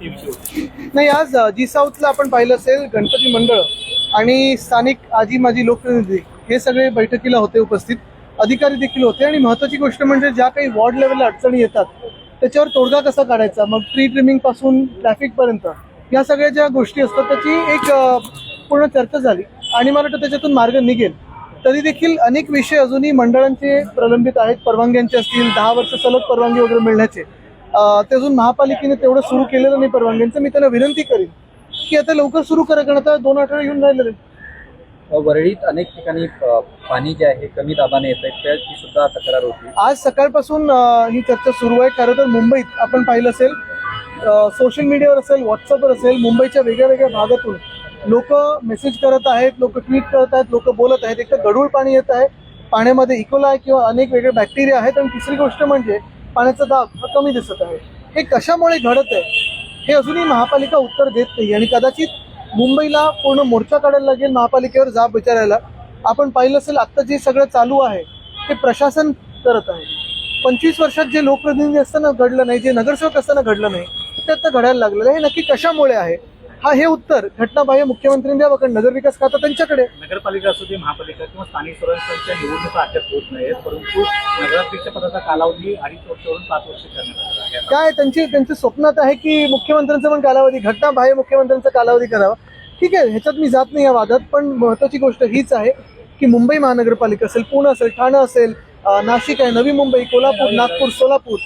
नाही आज जी साऊथला आपण पाहिलं असेल गणपती मंडळ आणि स्थानिक आजी माजी लोकप्रतिनिधी हे सगळे बैठकीला होते उपस्थित. अधिकारी देखील होते आणि महत्वाची गोष्ट म्हणजे ज्या काही वॉर्ड लेवलला अडचणी येतात त्याच्यावर तोडगा कसा काढायचा? मग ट्री ट्रिमिंगपासून ट्रॅफिक पर्यंत या सगळ्या ज्या गोष्टी असतात त्याची एक पूर्ण चर्चा झाली. आणि मला वाटतं त्याच्यातून मार्ग निघेल. तरी देखील अनेक विषय अजूनही मंडळांचे प्रलंबित आहेत. परवानग्यांचे असतील दहा वर्ष सलग परवानगी वगैरे मिळण्याचे. ते अजून महापालिकेने तेवढं सुरू केलेलं नाही परवानग्यांचं मी त्यांना विनंती करीन की आता लवकर सुरू करा कारण आता दोन आठवडे येऊन राहिलेले वरळीत अनेक ठिकाणी पाणी जे आहे कमी दाबाने येत आहे त्याची सुद्धा तक्रार होती. आज सकाळपासून ही चर्चा सुरू आहे. खरं तर मुंबईत आपण पाहिलं असेल सोशल मीडियावर असेल व्हॉट्सअपवर असेल मुंबईच्या वेगळ्या वेगळ्या भागातून लोक मेसेज करत आहेत लोक ट्विट करत आहेत लोक बोलत आहेत. एक तर गढूळ पाणी येत आहे. पाण्यामध्ये इकोला आहे किंवा अनेक वेगळे बॅक्टेरिया आहेत. आणि तिसरी गोष्ट म्हणजे पाण्याचा दाब हा कमी दिसत आहे. हे कशामुळे घडत आहे? हे अजूनही महापालिका उत्तर देत नाही आणि कदाचित मुंबईला पूर्ण मोर्चा काढायला लागेल महापालिकेवर जाब विचारायला. आपण पाहिलं असेल आत्ता जे सगळं चालू आहे ते प्रशासन करत आहे. पंचवीस वर्षात जे लोकप्रतिनिधी असताना घडलं नाही जे नगरसेवक असताना घडलं नाही ते आता घडायला लागलेलं आहे. हे नक्की कशामुळे आहे? हा हे उत्तर घटनाबाह्य मुख्यमंत्र्यांनी द्यावं कारण नगरविकास खाता त्यांच्याकडे. नगरपालिका असू दे महापालिका किंवा स्थानिक स्वराज्यांच्या निवडणुका अद्याप होत नाहीत परंतु नगराध्यक्ष पदाचा कालावधी अडीच वर्षावरून पाच वर्ष करण्यात आहे. काय त्यांची त्यांच्या स्वप्नात आहे की मुख्यमंत्र्यांचा पण कालावधी घटना बाह्य मुख्यमंत्र्यांचा कालावधी करावा? ठीक आहे ह्याच्यात मी जात नाही या वादात पण महत्वाची गोष्ट हीच आहे की मुंबई महानगरपालिका असेल पुणे असेल ठाणं असेल नाशिक आहे नवी मुंबई कोल्हापूर नागपूर सोलापूर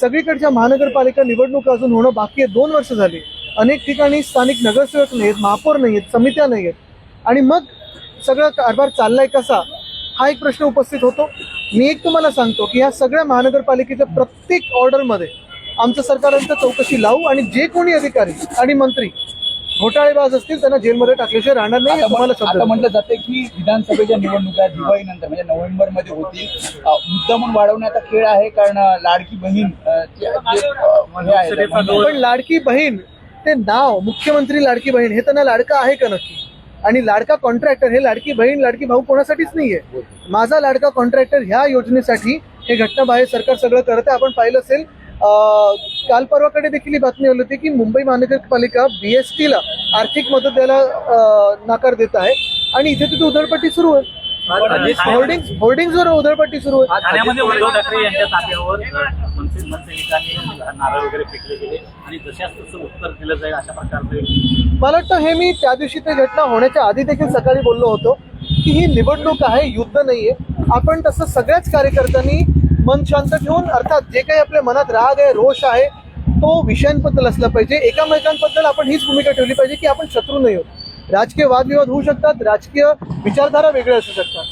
सगळीकडच्या महानगरपालिका निवडणुका अजून होणं बाकी आहे दोन वर्ष झाली. अनेक ठिकाणी स्थानिक नगरसेवक नाही आहेत महापौर नाही आहेत समित्या नाही आहेत आणि मग सगळं कारभार चाललाय कसा? हा एक प्रश्न उपस्थित होतो. मी एक तुम्हाला सांगतो की ह्या सगळ्या महानगरपालिकेच्या प्रत्येक ऑर्डरमध्ये आमचं सरकारांचं चौकशी लावू आणि जे कोणी अधिकारी आणि मंत्री घोटाळेबाज असतील त्यांना जेलमध्ये टाकल्याशिवाय राहणार नाही हे तुम्हाला. म्हटलं जाते की विधानसभेच्या निवडणुका दिवाळीनंतर म्हणजे नोव्हेंबरमध्ये होतील. अ, मुद्दामून वाढवण्याचा खेळ आहे कारण लाडकी बहीण म्हणजे- पण लाडकी बहीण ते नाव मुख्यमंत्री लाडकी बहीण हे त्यांना लाडका आहे का नक्की? आणि लाडका कॉन्ट्रॅक्टर हे लाडकी बहीण लाडकी भाऊ कोणासाठीच नाहीये? माझा लाडका कॉन्ट्रॅक्टर ह्या योजनेसाठी हे घटनाबाह्य सरकार सगळं करत आहे आपण पाहिलं असेल काल परवाकडे देखील ही बातमी आली होती की मुंबई महानगरपालिका बीएसटी ला आर्थिक मदत द्यायला नाकार देत आहे. आणि इथे तिथे उधळपट्टी सुरू आहे. होर्डिंग होर्डिंगवर उधळपट्टी सुरू आहे. ठाण्यामध्ये उद्धव ठाकरे यांच्या ताब्यावर नारळ वगैरे फेकले गेले. आणि जशाच तसं उत्तर दिलं जाईल अशा प्रकारचे. मला वाटतं हे मी त्या दिवशी ते घटना होण्याच्या आधी देखील सकाळी बोललो होतो की ही निवडणूक आहे युद्ध नाहीये. आपण तसं सगळ्याच कार्यकर्त्यांनी मन शांत ठेवून अर्थात जे काही आपल्या मनात राग आहे रोष आहे तो विषयांबद्दल असला पाहिजे. एकामेकांबद्दल आपण हीच भूमिका ठेवली पाहिजे की आपण शत्रू नाही आहोत. राजकीय वादविवाद होऊ शकतात राजकीय विचारधारा वेगळ्या असू शकतात.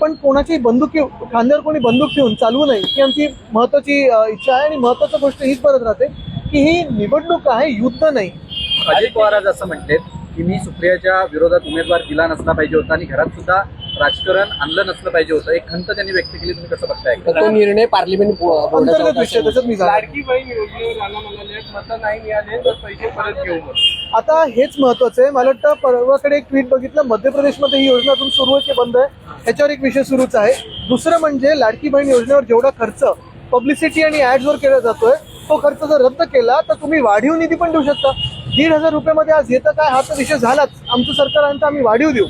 पण कोणाची बंदुकी खांद्यावर कोणी बंदूक ठेवून चालवू नये ही आमची महत्वाची इच्छा आहे आणि महत्वाची गोष्ट हीच परत राहते. की ही निवडणूक आहे युद्ध नाही. अजित पवार आज असं म्हटलेत की मी सुप्रियाच्या विरोधात उमेदवार दिला नसला पाहिजे होता आणि घरात सुद्धा राजकारण आणलं नसलं पाहिजे होतं. एक खंत त्यांनी व्यक्त केली तुम्ही कसं बघताय? तर तो निर्णय पार्लिमेंट बोर्डाचा अंतर्गत होता. विषय त्याच्यात मी जाणार. नाही. लाडकी बहीण योजनेवर राणा म्हणाले मतं नाही मिळाले तर पैसे परत घेऊ आता हेच महत्वाचं आहे. मला वाटतं परवाकडे एक ट्विट बघितलं मध्य प्रदेशमध्ये ही योजना अजून सुरू आहे की बंद आहे? ह्याच्यावर एक विषय सुरूच आहे. दुसरं म्हणजे लाडकी बहीण योजनेवर जेवढा खर्च पब्लिसिटी आणि ऍड्सवर केला जातोय तो खर्च जर रद्द केला तर तुम्ही वाढीव निधी पण देऊ शकता. दीड हजार रुपयामध्ये आज येतं काय हा तर विषय झालाच. आमचं सरकार आणतं आम्ही वाढीव देऊ.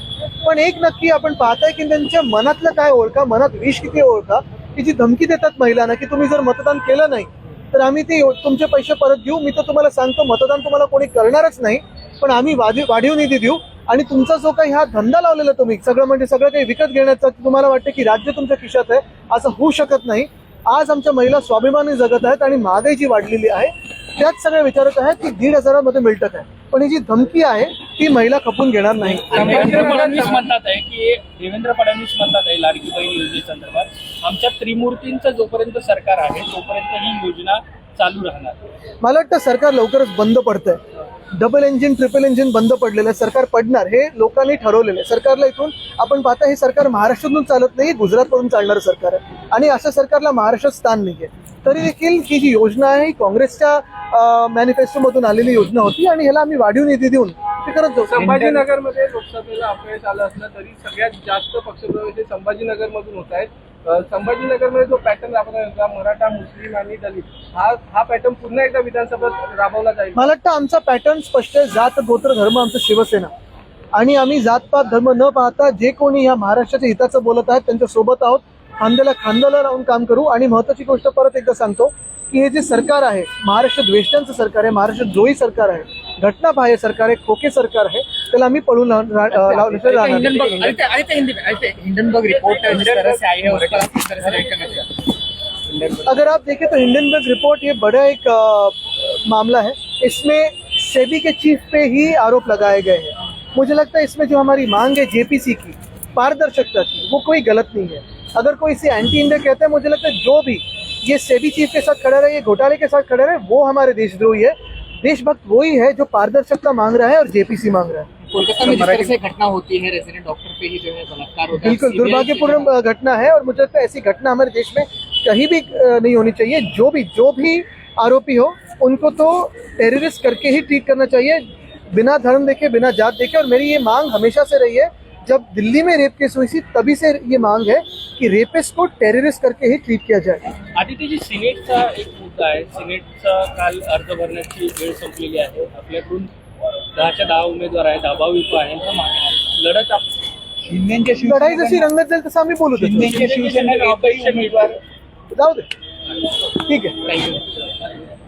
पण एक नक्की आपण पाहताय की त्यांच्या मनातलं काय ओळखा मनात विष किती ओळखा की जी धमकी देतात महिलांना की तुम्ही जर मतदान केलं नाही तर आम्ही ते तुमचे पैसे परत घेऊ. मी तर तुम्हाला सांगतो मतदान तुम्हाला कोणी करणारच नाही पण आम्ही वाढीव वाढीव निधी देऊ. आणि तुमचा जो काही हा धंदा लावलेला तुम्ही सगळं म्हणजे सगळं काही विकत घेण्याचा तुम्हाला वाटतं की राज्य तुमच्या खिशात आहे असं होऊ शकत नाही. आज आमच्या महिला स्वाभिमानी जगत आहेत आणि महागाई जी वाढलेली आहे. त्याच सगळ्या विचारत आहेत की दीड हजारामध्ये मिळतं आहे पण ही जी धमकी आहे ती महिला खपून घेणार नाही. देवेंद्र फडणवीस म्हणतात आहे की देवेंद्र फडणवीस म्हणतात आहे लाडकी बहीण योजनेसंदर्भात आमच्या त्रिमूर्तींचं जोपर्यंत सरकार आहे तोपर्यंत ही योजना चालू राहणार. मला वाटतं सरकार लवकरच बंद पडतंय. डबल इंजिन ट्रिपल इंजिन बंद पडलेलं आहे. सरकार पडणार हे लोकांनी ठरवलेलं आहे. सरकारला इथून आपण पाहता हे सरकार महाराष्ट्रातून चालत नाही गुजरातमधून चालणारं सरकार आहे. आणि अशा सरकारला महाराष्ट्रात स्थान नाही आहे तरी देखील ही जी योजना आहे ही काँग्रेसच्या मॅनिफेस्टोमधून आलेली योजना होती आणि ह्याला आम्ही वाढीव निधी देऊन ते करत जाऊ. संभाजीनगरमध्ये लोकसभेला अपयश आलं असलं तरी सगळ्यात जास्त पक्षप्रवेश हे संभाजीनगर मधून होत आहेत. संभाजीनगरमध्ये जो पॅटर्न राबवला होता मराठा मुस्लिम आणि दलित हा हा पॅटर्न पुन्हा एकदा विधानसभेत राबवला जाईल. मला वाटतं आमचा पॅटर्न स्पष्ट आहे. जात गोत्र धर्म आमचं शिवसेना. आणि आम्ही जातपात धर्म न पाहता जे कोणी या महाराष्ट्राच्या हिताचं बोलत आहेत त्यांच्यासोबत आहोत. खांद्याला खांद्याला लावून काम करू. आणि महत्वाची गोष्ट परत एकदा सांगतो की हे जे सरकार आहे महाराष्ट्र द्वेष्टांचं सरकार आहे महाराष्ट्र जोई सरकार आहे घटनाबाह्य सरकार आहे खोके सरकार आहे त्याला आम्ही पळून. हिंडनबर्ग अरे अरे हिंदी में अरे हिंडनबर्ग रिपोर्ट है हैं अगर आप देखें तो हिंडनबर्ग रिपोर्ट ये बड़ा एक मामला है। इसमें सेबी के चीफ पे ही आरोप लगाए गए हैं। मुझे लगता है इसमें जो हमारी मांग है जेपीसी की पारदर्शकता की वो कोई गलत नहीं है। अगर कोई इसे एंटी इंडिया कहता है मुझे लगता है जो भी ये सेबी चीफ के साथ खड़ा रहे ये घोटाले के साथ खड़े रहे वो हमारे देशद्रोही है। देशभक्त वही है जो पारदर्शकता मांग रहा है और जेपीसी मांग रहा है। कोलकाता में जिस तरह से घटना होती है रेसिडेंट डॉक्टर पे ही जो है बलात्कार होता है बिल्कुल दुर्भाग्यपूर्ण घटना है और मुझे लगता है ऐसी घटना हमारे देश में कहीं भी नहीं होनी चाहिए। जो भी जो भी आरोपी हो उनको तो टेररिस्ट करके ही ट्रीट करना चाहिए। बिना धर्म देखे बिना जात देखे। और मेरी ये मांग हमेशा से रही है जब दिल्ली में रेप केस हुई थी तभी से ये मांग है कि रेपिस्ट को टेररिस्ट करके ही ट्रीट किया जाए। आदित्यजी सिनेटचा एक मुद्दा आहे. सिनेटचा काल अर्ज़ भरण्याची वेळ संपलेली आहे. आपल्याकडून दहाच्या दहा उमेदवार आहेत दबाविप आहे. लढत आप- शिंदेच्या लढाई जशी रंगत जाईल तसं आम्ही बोलू. शिंदेच्या शिवसेनेला एकही उमेदवार जाऊ दे. ठीक आहे. You.